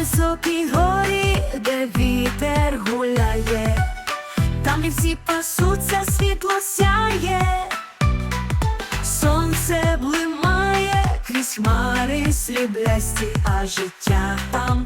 високій горі, де вітер гуляє, там і всі пасуться, світло сяє, сонце блимає, крізь хмари сліблясті, а життя там.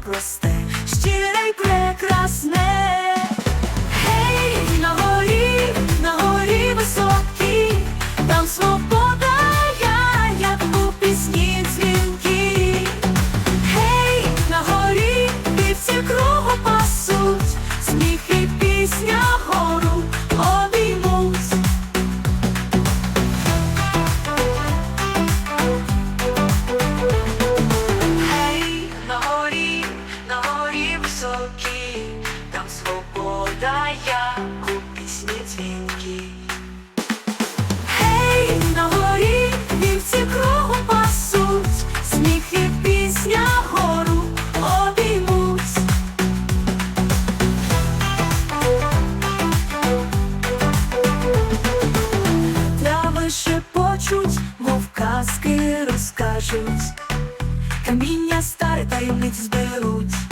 Як у пісні. Гей, на горі вівці кругом пасуть, сміх і пісня гору обіймуть. Трави шепочуть, мов казки розкажуть, каміння старе таємниць зберуть.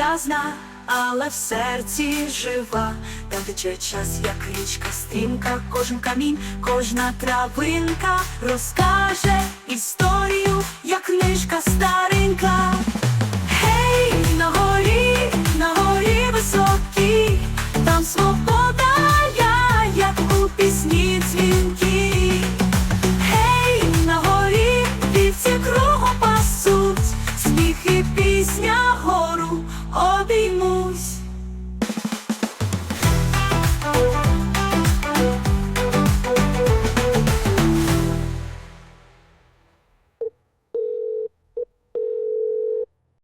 Мовчазна, але в серці жива, там тече час, як річка стрімка, кожен камінь, кожна травинка. Розкаже